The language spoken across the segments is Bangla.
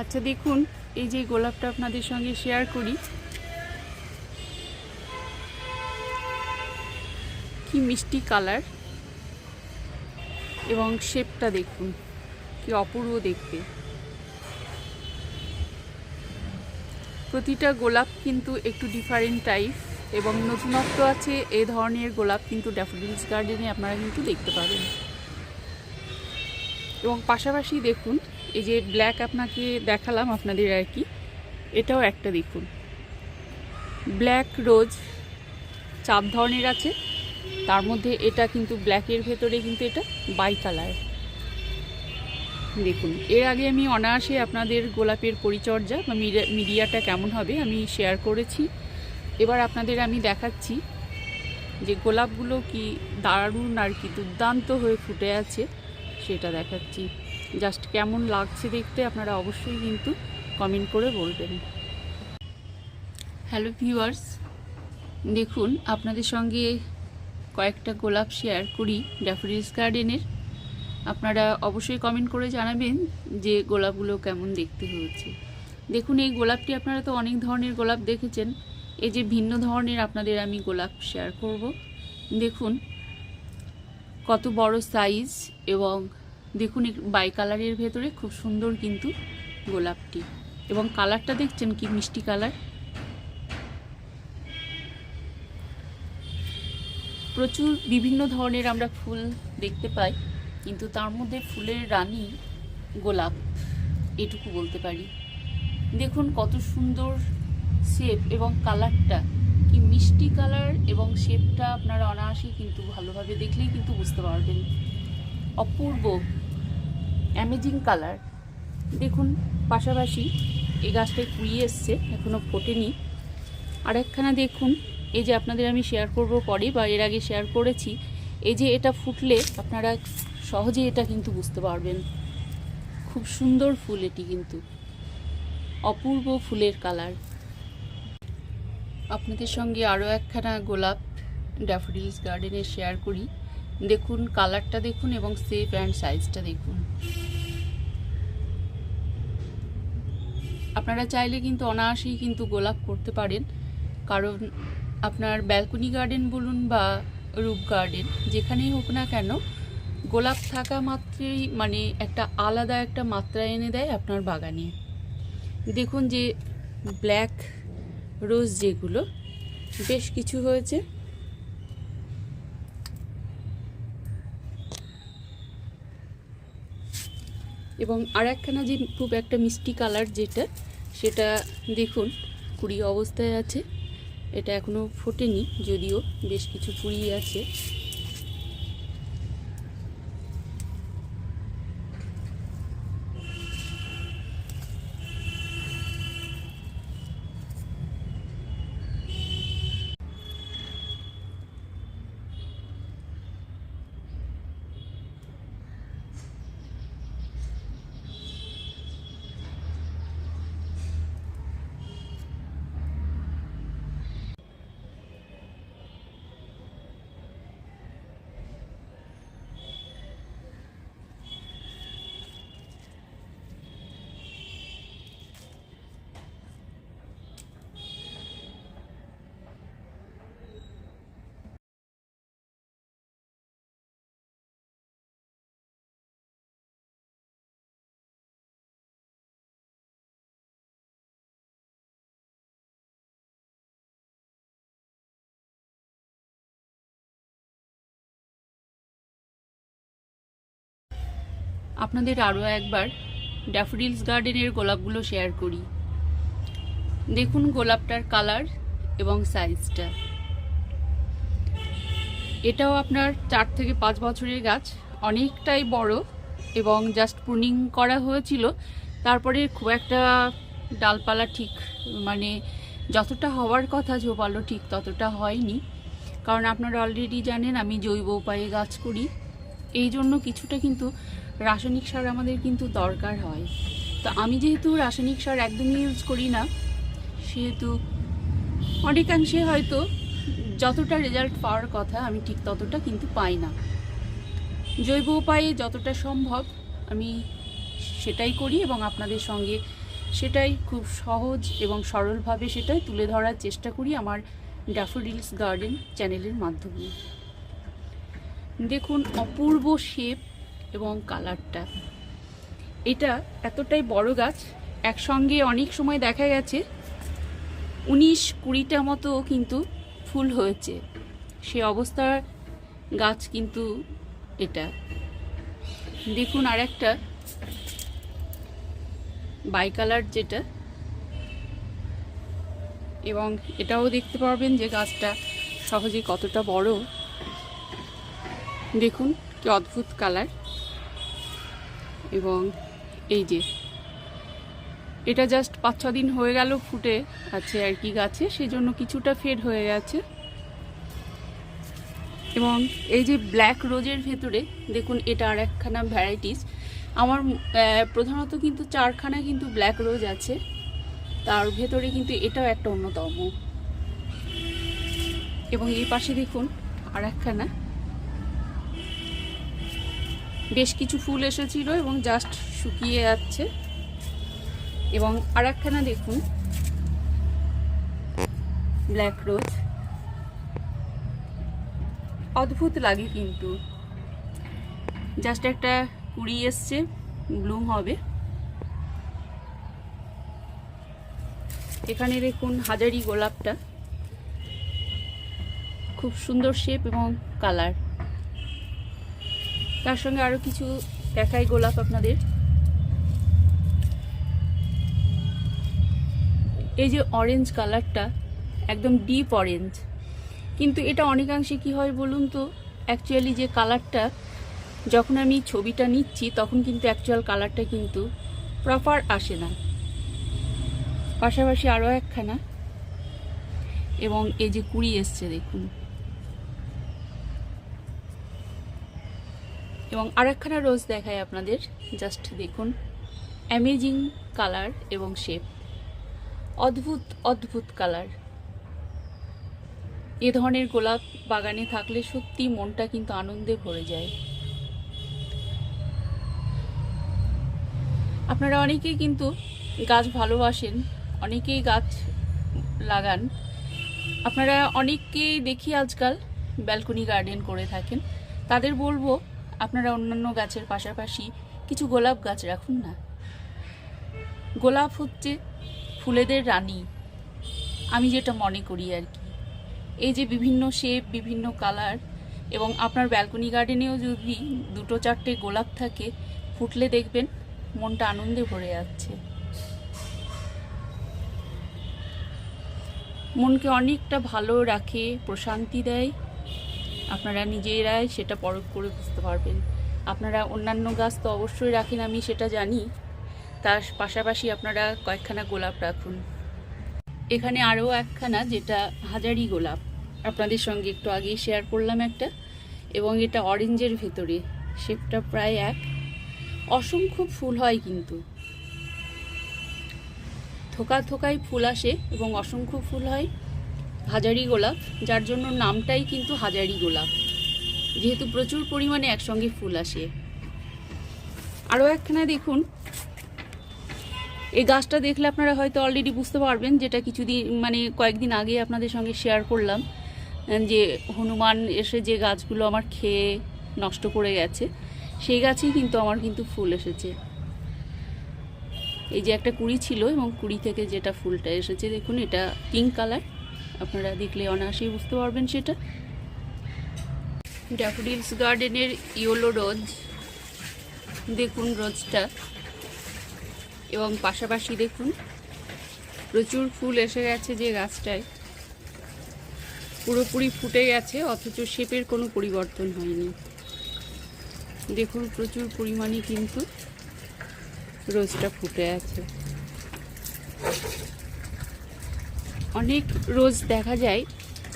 আচ্ছা দেখুন, এই যে গোলাপটা আপনাদের সঙ্গে শেয়ার করি। কি মিষ্টি কালার এবং শেপটা দেখুন, কি অপূর্ব দেখতে। প্রতিটা গোলাপ কিন্তু একটু ডিফারেন্ট টাইপ এবং নতুনত্ব আছে, এ ধরনের গোলাপ কিন্তু ড্যাফোডিলস গার্ডেনে আপনারা কিন্তু দেখতে পাবেন। এবং পাশাপাশি দেখুন এই যে ব্ল্যাক আপনাকে দেখালাম আপনাদের আর কি, এটাও একটা দেখুন। ব্ল্যাক রোজ চাপ ধরনের আছে, তার মধ্যে এটা কিন্তু ব্ল্যাকের ভেতরে কিন্তু এটা বাই কালার দেখুন, এর আগে আমি অনায়াসে আপনাদের গোলাপের পরিচর্যা বা মিডিয়া- মিডিয়াটা কেমন হবে আমি শেয়ার করেছি। এবার আপনাদের আমি দেখাচ্ছি যে গোলাপগুলো কি দারুণ আর কি দুর্দান্ত হয়ে ফুটে আছে, সেটা দেখাচ্ছি। জাস্ট কেমন লাগছে দেখতে আপনারা অবশ্যই কিন্তু কমেন্ট করে বলবেন। হ্যালো ভিউয়ার্স, দেখুন আপনাদের সঙ্গে কয়েকটা গোলাপ শেয়ার করি ড্যাফোডিলস গার্ডেনের। আপনারা অবশ্যই কমেন্ট করে জানাবেন যে গোলাপগুলো কেমন দেখতে হয়েছে। দেখুন, এই গোলাপটি আপনারা তো অনেক ধরনের গোলাপ দেখেছেন। এই যে ভিন্ন ধরনের আপনাদের আমি গোলাপ শেয়ার করব। দেখুন, কত বড় সাইজ এবং দেখুন বাই কালারের ভেতরে খুব সুন্দর কিন্তু গোলাপটি। এবং কালারটা দেখছেন কি মিষ্টি কালার প্রচুর বিভিন্ন ধরনের আমরা ফুল দেখতে পাই, কিন্তু তার মধ্যে ফুলের রানী গোলাপ, এটুকু বলতে পারি। দেখুন কত সুন্দর শেপ এবং কালারটা কি মিষ্টি কালার এবং শেপটা আপনারা অনায়াসেই কিন্তু ভালোভাবে দেখলেই কিন্তু বুঝতে পারবেন। অপূর্ব অ্যামেজিং কালার দেখুন, পাশাপাশি এই গাছটায় কুড়ি এসছে এখনও ফোটেনি। আর একখানা দেখুন, এই যে আপনাদের আমি শেয়ার করব পরে বা এর আগে শেয়ার করেছি, এই যে এটা ফুটলে আপনারা সহজেই এটা কিন্তু বুঝতে পারবেন। খুব সুন্দর ফুল এটি কিন্তু। অপূর্ব ফুলের কালার আপনাদের সঙ্গে আরও একখানা গোলাপ ড্যাফোডিলস গার্ডেনে শেয়ার করি। দেখুন কালারটা দেখুন এবং সেপ অ্যান্ড সাইজটা দেখুন। আপনারা চাইলে কিন্তু অনায়াসেই কিন্তু গোলাপ করতে পারেন। কারণ আপনার ব্যালকনি গার্ডেন বলুন বা রুপ গার্ডেন যেখানেই হোক না কেন, গোলাপ থাকা মাত্রেই মানে একটা আলাদা একটা মাত্রা এনে দেয় আপনার বাগানে। দেখুন যে ব্ল্যাক রোজ যেগুলো, বেশ কিছু হয়েছে। এবং আর একখানা যে খুব একটা মিষ্টি কালার যেটা সেটা দেখুন কুড়ি অবস্থায় আছে। এটা এখনও ফোটেনি যদিও বেশ কিছু কুড়ি আছে। আপনাদের আরও একবার ড্যাফোডিলস গার্ডেনের গোলাপগুলো শেয়ার করি। দেখুন গোলাপটার কালার এবং সাইজটা। এটাও আপনার চার থেকে পাঁচ বছরের গাছ, অনেকটাই বড় এবং জাস্ট প্রুনিং করা হয়েছিল। তারপরে খুব একটা ডালপালা ঠিক মানে যতটা হওয়ার কথা ঝোপালো ঠিক ততটা হয়নি। কারণ আপনারা অলরেডি জানেন, আমি জৈব উপায়ে গাছ করি। এই জন্য কিছুটা কিন্তু রাসায়নিক সার আমাদের কিন্তু দরকার হয়। তো আমি যেহেতু রাসায়নিক সার একদমই ইউজ করি না, সেহেতু অনেকাংশে হয়তো যতটা রেজাল্ট পাওয়ার কথা আমি ঠিক ততটা কিন্তু পাই না। জৈব উপায়ে যতটা সম্ভব আমি সেটাই করি এবং আপনাদের সঙ্গে সেটাই খুব সহজ এবং সরলভাবে সেটাই তুলে ধরার চেষ্টা করি আমার ড্যাফোডিলস গার্ডেন চ্যানেলের মাধ্যমে। দেখুন, অপূর্ব শেপ এবং কালারটা। এটা এতটাই বড় গাছ, একসঙ্গে অনেক সময় দেখা গেছে, উনিশ কুড়িটা মতো কিন্তু ফুল হয়েছে। সে অবস্থার গাছ কিন্তু এটা। দেখুন আর একটা বাই কালার যেটা। এবং এটাও দেখতে পারবেন যে গাছটা সহজে কতটা বড়। দেখুন কি অদ্ভুত কালার। এবং এই যে, এটা জাস্ট পাঁচ ছ দিন হয়ে গেল ফুটে আছে আর কি গাছে সেই জন্য কিছুটা ফেড হয়ে গেছে। এবং এই যে ব্ল্যাক রোজের ভেতরে, দেখুন এটা আর একখানা ভ্যারাইটিস আমার প্রধানত কিন্তু চারখানা কিন্তু ব্ল্যাক রোজ আছে। তার ভেতরে কিন্তু এটাও একটা অন্যতম। এবং এই পাশে দেখুন আর একখানা বেশ কিছু ফুল এসেছিল এবং জাস্ট শুকিয়ে যাচ্ছে। এবং আর একখানা দেখুন। Black rose. অদ্ভুত লাগে কিন্তু। জাস্ট একটা কুড়ি এসছে, ব্লুম হবে। এখানে দেখুন হাজারি গোলাপটা। খুব সুন্দর শেপ এবং কালার। তার সঙ্গে আরও কিছু দেখাই গোলাপ আপনাদের। এই যে অরেঞ্জ কালারটা একদম ডিপ অরেঞ্জ কিন্তু এটা অনেকাংশে কি হয় বলুন তো অ্যাকচুয়ালি যে কালারটা যখন আমি ছবিটা নিচ্ছি, তখন কিন্তু অ্যাকচুয়াল কালারটা কিন্তু প্রপার আসে না। পাশাপাশি আরও একখানা। এবং এই যে কুড়ি এসছে, দেখুন। এবং আরেকখানা রোজ দেখায় আপনাদের। জাস্ট দেখুন। অ্যামেজিং কালার এবং শেপ অদ্ভুত অদ্ভুত কালার এ ধরনের গোলাপ বাগানে থাকলে সত্যি মনটা কিন্তু আনন্দে ভরে যায়। আপনারা অনেকেই কিন্তু গাছ ভালোবাসেন, অনেকেই গাছ লাগান। আপনারা অনেককেই দেখি আজকাল ব্যালকনি গার্ডেন করে থাকেন। তাদের বলব আপনারা অন্যান্য গাছের পাশাপাশি কিছু গোলাপ গাছ রাখুন না। গোলাপ হচ্ছে ফুলেদের রানী। আমি যেটা মনে করি আর কি। এই যে বিভিন্ন শেপ বিভিন্ন কালার এবং আপনার ব্যালকনি গার্ডেনেও যদি দুটো চারটে গোলাপ থাকে, ফুটলে দেখবেন মনটা আনন্দে ভরে যাচ্ছে। মনকে অনেকটা ভালো রাখে, প্রশান্তি দেয়। আপনারা নিজেরাই সেটা পরখ করে বুঝতে পারবেন। আপনারা অন্যান্য গাছ তো অবশ্যই রাখেন, আমি সেটা জানি। তার পাশাপাশি আপনারা কয়েকখানা গোলাপ রাখুন। এখানে আরও একখানা, যেটা হাজারি গোলাপ। আপনাদের সঙ্গে একটু আগেই শেয়ার করলাম একটা, এবং এটা অরেঞ্জের ভেতরে। শেপটা প্রায় এক। অসংখ্য ফুল হয় কিন্তু। থোকা থোকায় ফুল আসে, এবং অসংখ্য ফুল হয়। হাজারি গোলাপ, যার জন্য নামটাই কিন্তু হাজারি গোলাপ। যেহেতু প্রচুর পরিমাণে একসঙ্গে ফুল আসে। আরও একখানা দেখুন। এই গাছটা দেখলে আপনারা হয়তো অলরেডি বুঝতে পারবেন, যেটা কিছুদিন মানে কয়েকদিন আগে আপনাদের সঙ্গে শেয়ার করলাম যে হনুমান এসে যে গাছগুলো আমার খেয়ে নষ্ট করে গেছে, সেই গাছেই কিন্তু আমার কিন্তু ফুল এসেছে। এই যে একটা কুড়ি ছিল এবং কুড়ি থেকে যেটা ফুলটা এসেছে, দেখুন এটা পিঙ্ক কালার আপনারা দেখলে অনায়াসেই বুঝতে পারবেন সেটা। ড্যাফোডিলস গার্ডেনের ইয়েলো রোজ, দেখুন রোজটা। এবং পাশাপাশি দেখুন, প্রচুর ফুল এসে গেছে যে গাছটায়। পুরোপুরি ফুটে গেছে, অথচ শেপের কোনো পরিবর্তন হয়নি। দেখুন, প্রচুর পরিমাণে কিন্তু রোজটা ফুটে আছে। অনেক রোজ দেখা যায়,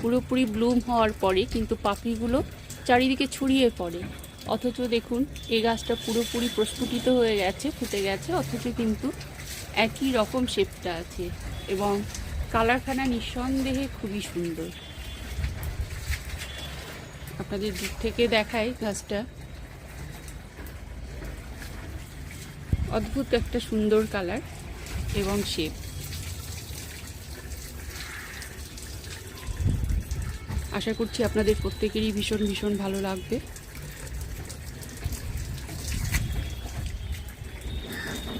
পুরোপুরি ব্লুম হওয়ার পরে কিন্তু পাপড়িগুলো চারিদিকে ছড়িয়ে পড়ে। অথচ দেখুন, এই গাছটা পুরোপুরি প্রস্ফুটিত হয়ে গেছে, ফুটে গেছে, অথচ কিন্তু একই রকম শেপটা আছে এবং কালারখানা নিঃসন্দেহে খুবই সুন্দর। আপনাদের দিক থেকে দেখাই গাছটা। অদ্ভুত একটা সুন্দর কালার এবং শেপ। আশা করছি আপনাদের প্রত্যেকেরই ভীষণ ভীষণ ভালো লাগবে।